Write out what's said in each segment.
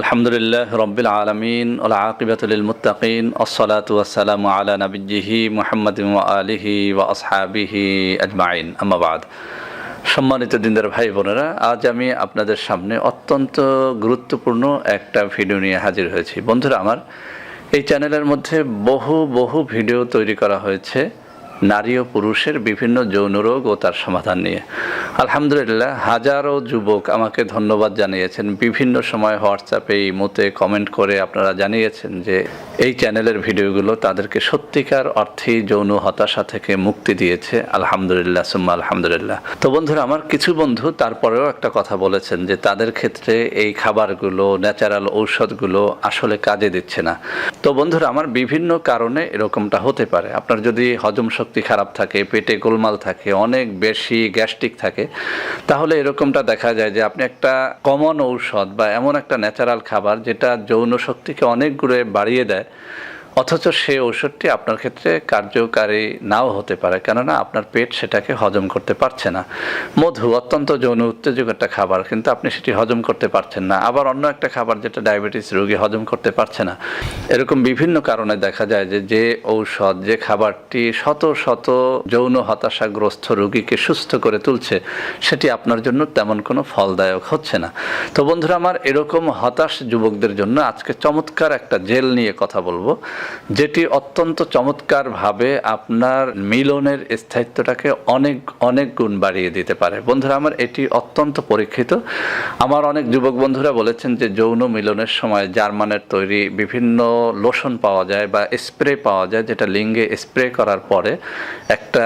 আলহামদুলিল্লাহ রব্বিল আলমিন ওলা আকিবাতুল মুতাকিন আসসালাতু ওয়াসসালামু আলা নবিজিহি মুহাম্মদ আলিহি ওয়া আসহাবিহি আজমাইন। আম্মাবাদ সম্মানিত দিনদার ভাই বোনেরা, আজ আমি আপনাদের সামনে অত্যন্ত গুরুত্বপূর্ণ একটা ভিডিও নিয়ে হাজির হয়েছি। বন্ধুরা আমার, এই চ্যানেলের মধ্যে বহু বহু ভিডিও তৈরি করা হয়েছে। নারী ও পুরুষের বিভিন্ন যৌন রোগ ও তার সমাধান নিয়ে। আলহামদুলিল্লাহ, হাজারো যুবক আমাকে ধন্যবাদ জানিয়েছেন। বিভিন্ন সময় হোয়াটসঅ্যাপে ইমোতে কমেন্ট করে আপনারা জানিয়েছেন যে, এই চ্যানেলের ভিডিওগুলো তাদেরকে সত্যিকার অর্থেই যৌন হতাশা থেকে মুক্তি দিয়েছে। আলহামদুলিল্লাহ, সুম্মা আলহামদুলিল্লাহ। তো বন্ধুরা, আমার কিছু বন্ধু তারপরেও একটা কথা বলেছেন যে, তাদের ক্ষেত্রে এই খাবারগুলো ন্যাচারাল ঔষধগুলো আসলে কাজে দিচ্ছে না। তো বন্ধুরা, আমার বিভিন্ন কারণে এরকমটা হতে পারে। আপনার যদি হজম শক্তি খারাপ থাকে, পেটে গোলমাল থাকে, অনেক বেশি গ্যাস্ট্রিক থাকে, তাহলে এরকমটা দেখা যায় যে আপনি একটা কমন ঔষধ বা এমন একটা ন্যাচারাল খাবার যেটা যৌন শক্তিকে অনেক বাড়িয়ে দেয় অথচ সেই ঔষধটি আপনার ক্ষেত্রে কার্যকারী নাও হতে পারে, কেননা আপনার পেট সেটাকে হজম করতে পারছে না। মধু অত্যন্ত যৌন উত্তেজক একটা খাবার, কিন্তু আপনি সেটি হজম করতে পারছেন না। আবার অন্য একটা খাবার যেটা ডায়াবেটিস রোগী হজম করতে পারছে না। এরকম বিভিন্ন কারণে দেখা যায় যে যে ঔষধ, যে খাবারটি শত শত যৌন হতাশাগ্রস্ত রোগীকে সুস্থ করে তুলছে, সেটি আপনার জন্য তেমন কোনো ফলদায়ক হচ্ছে না। তো বন্ধুরা, আমার এরকম হতাশ যুবকদের জন্য আজকে চমৎকার একটা জেল নিয়ে কথা বলব। যেটি অত্যন্ত চমৎকারভাবে আপনার মিলনের স্থায়িত্বটাকে অনেক অনেক গুণ বাড়িয়ে দিতে পারে। বন্ধুরা, আমার এটি অত্যন্ত পরীক্ষিত। আমার অনেক যুবক বন্ধুরা বলেছেন যে, যৌন মিলনের সময় জার্মানের তৈরি বিভিন্ন লোশন পাওয়া যায় বা স্প্রে পাওয়া যায়, যেটা লিঙ্গে স্প্রে করার পরে একটা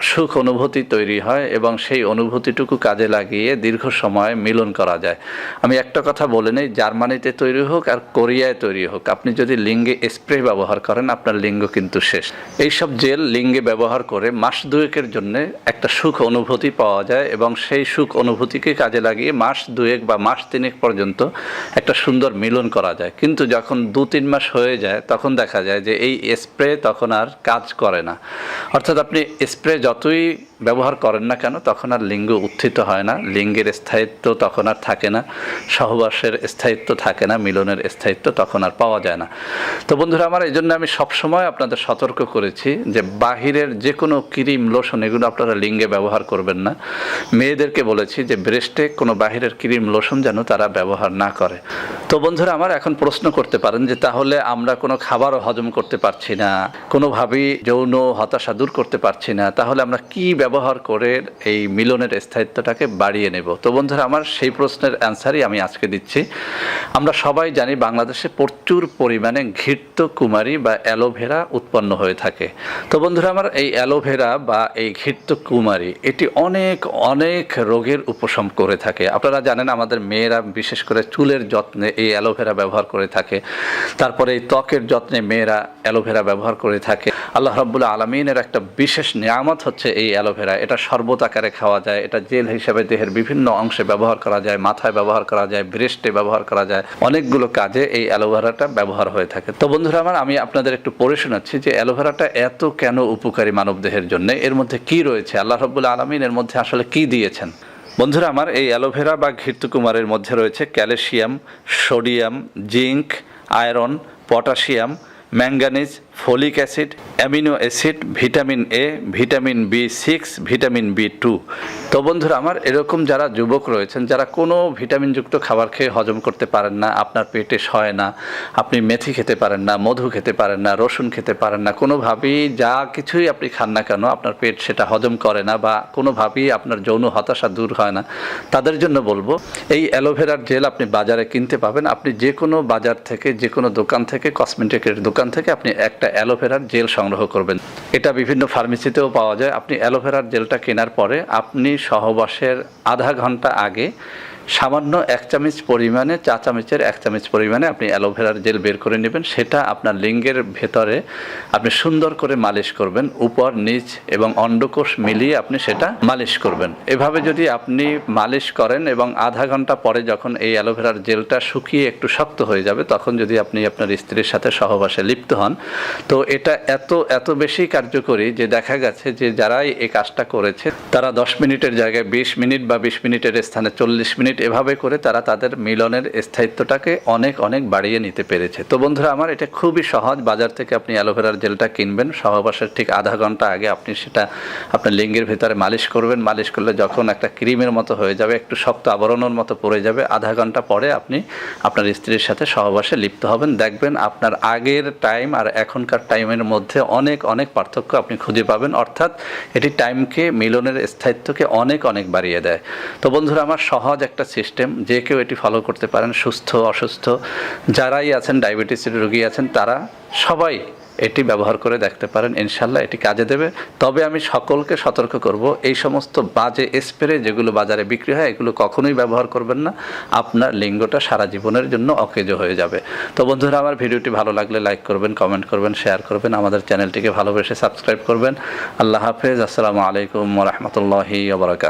সুখ অনুভূতি তৈরি হয় এবং সেই অনুভূতিটুকু কাজে লাগিয়ে দীর্ঘ সময় মিলন করা যায়। আমি একটা কথা বলে নেই, জার্মানিতে তৈরি হোক আর কোরিয়ায় তৈরি হোক, আপনি যদি লিঙ্গে স্প্রে ব্যবহার করেন, আপনার লিঙ্গ কিন্তু শেষ। এইসব জেল লিঙ্গে ব্যবহার করে মাস দুয়েকের জন্য একটা সুখ অনুভূতি পাওয়া যায় এবং সেই সুখ অনুভূতিকে কাজে লাগিয়ে মাস দুয়েক বা মাস তিনেক পর্যন্ত একটা সুন্দর মিলন করা যায়। কিন্তু যখন দু তিন মাস হয়ে যায়, তখন দেখা যায় যে এই স্প্রে তখন আর কাজ করে না। অর্থাৎ আপনি স্প্রে যতই ব্যবহার করেন না কেন, তখন আর লিঙ্গ উত্থিত হয় না। লিঙ্গের স্থায়িত্ব তখন আর থাকে না। সহবাসের স্থায়িত্ব থাকে না। মিলনের স্থায়িত্ব তখন আর পাওয়া যায় না। তো বন্ধুরা, আমার এই জন্য আমি সবসময় আপনাদের সতর্ক করেছি যে বাহিরের যে কোনো ক্রিম, লোশন, এগুলো আপনারা লিঙ্গে ব্যবহার করবেন না। মেয়েদেরকে বলেছি যে ব্রেস্টে কোনো বাহিরের ক্রিম, লোশন যেন তারা ব্যবহার না করে। তো বন্ধুরা, আমার এখন প্রশ্ন করতে পারেন যে তাহলে আমরা কোনো খাবারও হজম করতে পারছি না, কোনোভাবেই যৌন হতাশা দূর করতে পারছি না। তাহলে আমরা কি ব্যবহার করে এই মিলনের স্থায়িত্বটাকে বাড়িয়ে নেব? তো বন্ধুরা, আমার সেই প্রশ্নের অ্যান্সারই আমি আজকে দিচ্ছি। আমরা সবাই জানি বাংলাদেশে প্রচুর পরিমাণে ঘৃত কুমারী বা অ্যালোভেরা উৎপন্ন হয়ে থাকে। তো বন্ধুরা, আমার এই অ্যালোভেরা বা এই ঘৃত কুমারী এটি অনেক অনেক রোগের উপশম করে থাকে। আপনারা জানেন, আমাদের মেয়েরা বিশেষ করে চুলের যত্নে এই অ্যালোভেরা ব্যবহার করে থাকে। তারপরে এই ত্বকের যত্নে মেয়েরা অ্যালোভেরা ব্যবহার করে থাকে। আল্লাহ রাব্বুল আলমিনের একটা বিশেষ নিয়ামত হচ্ছে এই অ্যালোভেরা। এটা শরবত আকারে খাওয়া যায়, এটা জেল হিসেবে দেহের বিভিন্ন অংশে ব্যবহার করা যায়, মাথায় ব্যবহার করা যায় ব্রেস্টে ব্যবহার করা যায়। অনেকগুলো কাজে এই অ্যালোভেরাটা ব্যবহার হয়ে থাকে। তো বন্ধুরা আমার, আমি আপনাদের একটু পড়ে শোনাচ্ছি যে অ্যালোভেরাটা এত কেন উপকারী মানব দেহের জন্য? এর মধ্যে কি রয়েছে? আল্লাহ রব্বুল আলমিন এর মধ্যে আসলে কি দিয়েছেন? বন্ধুরা আমার, এই অ্যালোভেরা বা ঘৃতকুমারের মধ্যে রয়েছে calcium, sodium, zinc, iron, potassium manganese folic acid, amino acid, vitamin A, vitamin B six, vitamin B two. তো বন্ধুরা, আমার এরকম যারা যুবক রয়েছেন, যারা কোনো ভিটামিনযুক্ত খাবার খেয়ে হজম করতে পারেন না, আপনার পেটে সয় না, আপনি মেথি খেতে পারেন না, মধু খেতে পারেন না, রসুন খেতে পারেন না, কোনোভাবেই যা কিছুই আপনি খান না কেন, আপনার পেট সেটা হজম করে না বা কোনোভাবেই আপনার যৌন হতাশা দূর হয় না। তাদের জন্য বলব, এই অ্যালোভেরার জেল আপনি বাজারে কিনতে পাবেন। আপনি যে কোনো বাজার থেকে যে কোনো দোকান থেকে, কসমেটিকের দোকান থেকে আপনি একটা অ্যালোভেরার জেল সংগ্রহ করবেন। এটা বিভিন্ন ফার্মেসিতেও পাওয়া যায়। আপনি অ্যালোভেরার জেলটা কেনার পরে আপনি সহবাসের আধা ঘণ্টা আগে সামান্য এক চামচ পরিমাণে, চা চামচের এক চামচ পরিমাণে আপনি অ্যালোভেরার জেল বের করে নেবেন। সেটা আপনার লিঙ্গের ভেতরে আপনি সুন্দর করে মালিশ করবেন, উপর, নিচ এবং অন্ডকোষ মিলিয়ে আপনি সেটা মালিশ করবেন। এভাবে যদি আপনি মালিশ করেন এবং আধা ঘণ্টা পরে যখন এই অ্যালোভেরার জেলটা শুকিয়ে একটু শক্ত হয়ে যাবে, তখন যদি আপনি আপনার স্ত্রীর সাথে সহবাসে লিপ্ত হন, তো এটা এত এত বেশি কার্যকরী যে দেখা গেছে যে যারাই এই কাজটা করেছে, তারা দশ মিনিটের জায়গায় বিশ মিনিট বা বিশ মিনিটের স্থানে চল্লিশ মিনিট এভাবে করে তারা তাদের মিলনের স্থায়িত্বটাকে অনেক অনেক বাড়িয়ে নিতে পেরেছে। তো বন্ধুরা, আমার এটা খুবই সহজ। বাজার থেকে আপনি অ্যালোভেরার জেলটা কিনবেন। সহবাসের ঠিক আধা ঘণ্টা আগে আপনি সেটা আপনার লিঙ্গের ভিতরে মালিশ করবেন। মালিশ করলে যখন একটা ক্রিমের মতো হয়ে যাবে, একটু শক্ত আবরণের মতো পড়ে যাবে। আধা ঘণ্টা পরে আপনি আপনার স্ত্রীর সাথে সহবাসে লিপ্ত হবেন। দেখবেন আপনার আগের টাইম আর এখনকার টাইমের মধ্যে অনেক অনেক পার্থক্য আপনি খুঁজে পাবেন। অর্থাৎ এটি টাইমকে, মিলনের স্থায়িত্বকে অনেক অনেক বাড়িয়ে দেয়। তো বন্ধুরা, আমার সহজ একটা সিস্টেম যে কেউ এটি ফলো করতে পারেন, সুস্থ, অসুস্থ, যারাই আছেন ডায়াবেটিসের রোগী আছেন, তারা সবাই এটি ব্যবহার করে দেখতে পারেন, ইনশাল্লাহ এটি কাজে দেবে। তবে আমি সকলকে সতর্ক করব, এই সমস্ত বাজে স্প্রে যেগুলো বাজারে বিক্রি হয়, এগুলো কখনোই ব্যবহার করবেন না। আপনার লিঙ্গটা সারা জীবনের জন্য অকেজো হয়ে যাবে। তো বন্ধুরা, আমার ভিডিওটি ভালো লাগলে লাইক করবেন কমেন্ট করবেন শেয়ার করবেন, আমাদের চ্যানেলটিকে ভালোবেসে সাবস্ক্রাইব করবেন। আল্লাহ হাফেজ, আসসালামু আলাইকুম রহমতুল্লাহি ওবরাকাত